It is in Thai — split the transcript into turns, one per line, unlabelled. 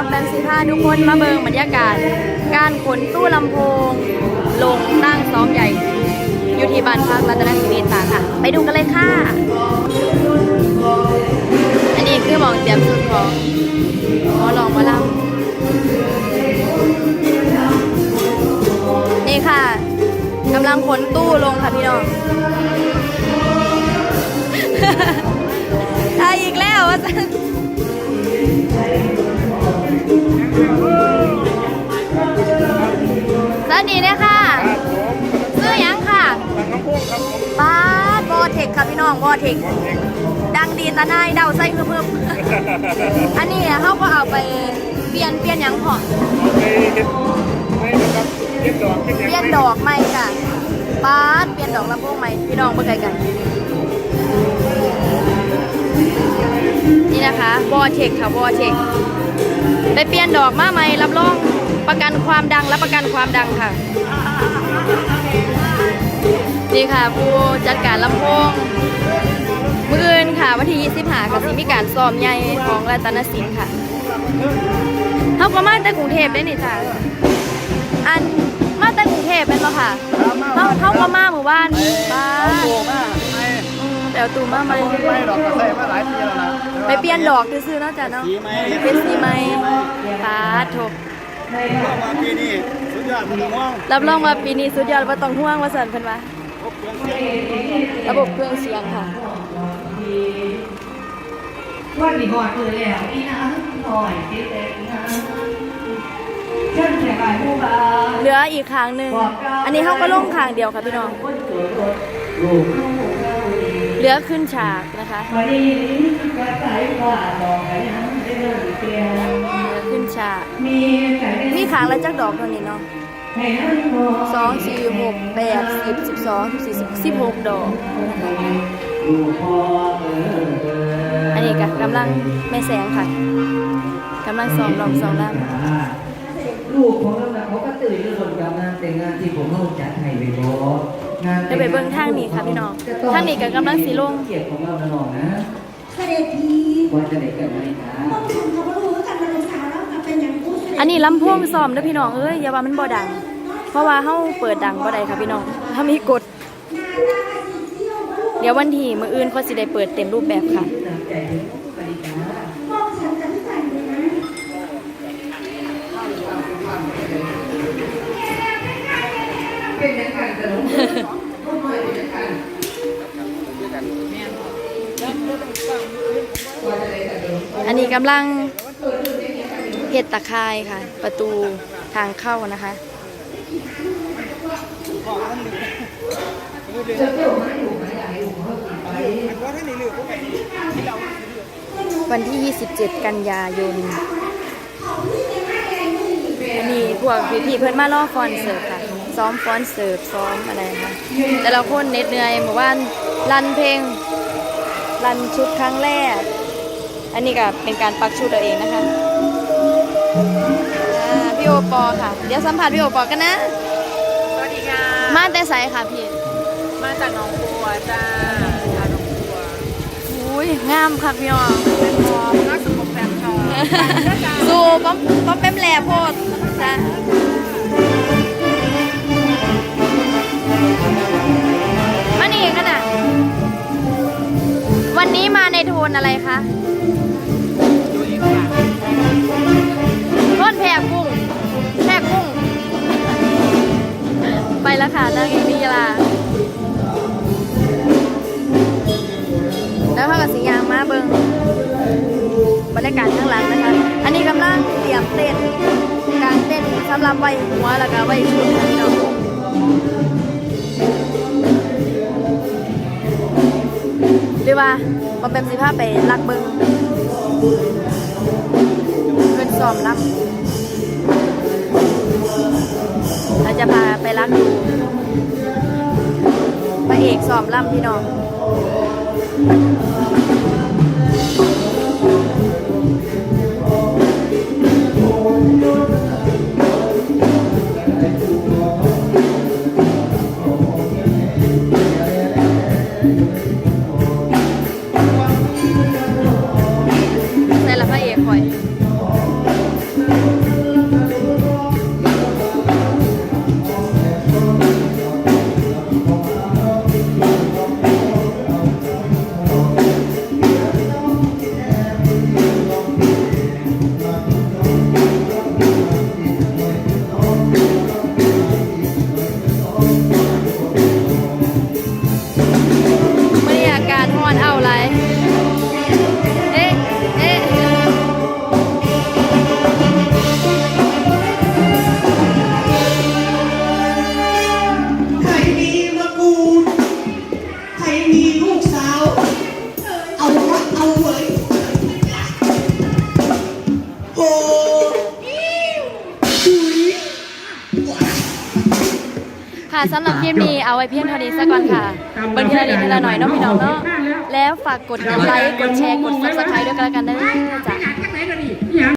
อมแปมสิพาทุกคนมาเบิงบรรยากาศ การขนตู้ลำโพง ลงตั้งซ้อมใหญ่อยู่ที่บ้านพักรัตนศิริตาค่ะ ไปดูกันเลยค่ะ อันนี้คือหมองเตรียมชุดของหมอลองมาลำนี่ค่ะกำลังขนตู้ลงค่ะพี่น้องตายอีกแล้วว่าจะ สวัสดีเนี่ยค่ะซื้อหยังค่ะ
น้องพุ่งครับผม
ป้าดบอเทคค่ะพี่น้องบอเทคดังดีตาหนายเดาไส้เพิ่มๆอันนี้เขาก็เอาไปเปลี่ยนเปลี่ยนหยังพอ
ไปเห็ดไม่นะครับเห็ดดอกเป็น
เปลี่ยนดอกใหม่ค่ะป้าดเปลี่ยนดอกลำโพงใหม่พี่น้องเมื่อไกลกันนี่นะคะบอเทคค่ะบอเทค ไปเปลี่ยนดอกมาใหม่รับรองประกันความดังและประกันความดังค่ะ นี่ค่ะผู้จัดการลำโพงมืออื่นค่ะวันที่25กับสิมีการซ้อมใหญ่ของรัตนสินค่ะเขาก็มาแต่กรุงเทพได้นี่จ้ะอันมาแต่กรุงเทพเป็นปะค่ะเขาเขาก็มาหมู่บ้านบ้า
โอ้มากไม่
อืมแต่เอาตูมาใหม่
ไม่ดอกกระใส่มาหลายปีแล้วนะ
ไปเปลี่ยนดอกซื้อๆเนาะจ้ะเนาะ
สีไหม
เป็นสีไหมปาดโถ
ก็มาปีนี้สุดยอดมันต้องห้อง
รับรองว่าปีนี้สุดยอดว่าต้องห่วงว่าสันเพิ่นว่า
พบเครื่องเสียง
ระบบเครื่องเสียงค่ะ
ว่าดีหอดเลยแล้วอีน้ำหน่อยที่เด็กนะฉันแค่ไอ้ผู้บ่าว
เหลืออีกครั้งหนึ่ง อันนี้เขาก็ลงครั้งเดียวค่ะพี่น้อง
เห
ลือขึ้นฉากนะคะ
มีสายฟ้าดอกกระยังได้เริ่มเปลี่ยน
เหลือขึ้นฉาก
มีแต่
ครั้งละจักดอกเท่านี้เนาะสองสี่หกแปดสิบสิบสองสิบสี่สิบสิบหกดอก
อั
นนี้ก็กำลังแม่แสงค่ะกำลังซ้อมลองซ้อมล่
ลูกของเราเขาก็ตื่นเรื่องกับงานแต่งงานที่ผมเอาจัดให้ไปบอก
เดี๋ยวไปเบิ่งทางนี้ค่ะพี่น้องทางนี้ก็กำลังสีลง
เกียรติของเรานะน้องนะ
เสด็จพี
ว่าจะไหนกันไหมคะ
ต้องฉันเขาก็รู้กันมาลงสาวแล้วค่ะเป็นอย่างผู้เสด็จ
อันนี้ลำโพงซ้อมเด้อพี่น้องเอ้ยอย่าว่ามันบ่ดัง เพราะว่าเฮาเปิดดังบ่ได้ค่ะพี่น้องถ้ามีกฎเดี๋ยววันที่มื้ออื่นเขาสิได้เปิดเต็มรูปแบบค่ะ
ตามใจถึงปริการ
มองฉันจะไม่ใส่เลยนะ
เป็นยังไงกันลูกก็ไม่เป็นยังไง
อันนี้กำลังเฮ็ดตะข่ายค่ะ ประตูทางเข้านะคะ
วัน
ที่ 27 กันยายนอันนี้พวกพี่ๆเพื่อนมาล่อฟอนเสิร์ฟค่ะ ซ้อมฟอนเสิร์ฟซ้อมอะไรค่ะแต่ละคนเหน็ดเหนื่อยเมื่อวานรันเพลงรันชุดครั้งแรก อันนี้ก็เป็นการปักชุดตัวเองนะคะอ่าพี่โอปอค่ะ เดี๋ยวสัมผัสพี่โอปอกันนะ
สวัสดีค่ะ
มาแต่ใสค่ะพี่
มาจากหนองบัวจ้าจากหนองบัว
อุ้ยงามค่ะพี่น้อง
เป็นพอรักสมบแฟนทอง
สู้ป้อมป้อมเป้มแหล่โพดจ้ะ มานี่กันนะวันนี้มาในโทนอะไรคะโทนแพรกุ้งแพรกุ้ง ไปแล้วค่ะนางเอกลีลาแล้วเขากับสียางมาเบิงบรรยากาศข้างหลังนะคะ อันนี้กำลังเตรียมเต้นการเต้นสำหรับไว้หัวแล้วก็ไว้ชุดค่ะพี่น้อง รือว่าบอมแบมสิพาไปลักเบิงเพื่อนซ้อมรับเราจะพาไปลักดูพระเอกซ้อมล่ำพี่น้อง ค่ะสำหรับคลิปนี้เอาไว้เพียงเท่านี้ซะก่อนค่ะเบิ่งทีละนิดทีละหน่อยเนาะพี่น้องเนาะแล้วฝากกดไลค์กดแชร์กด subscribe ด้วยกันแล้วกันเด้อจ้ะ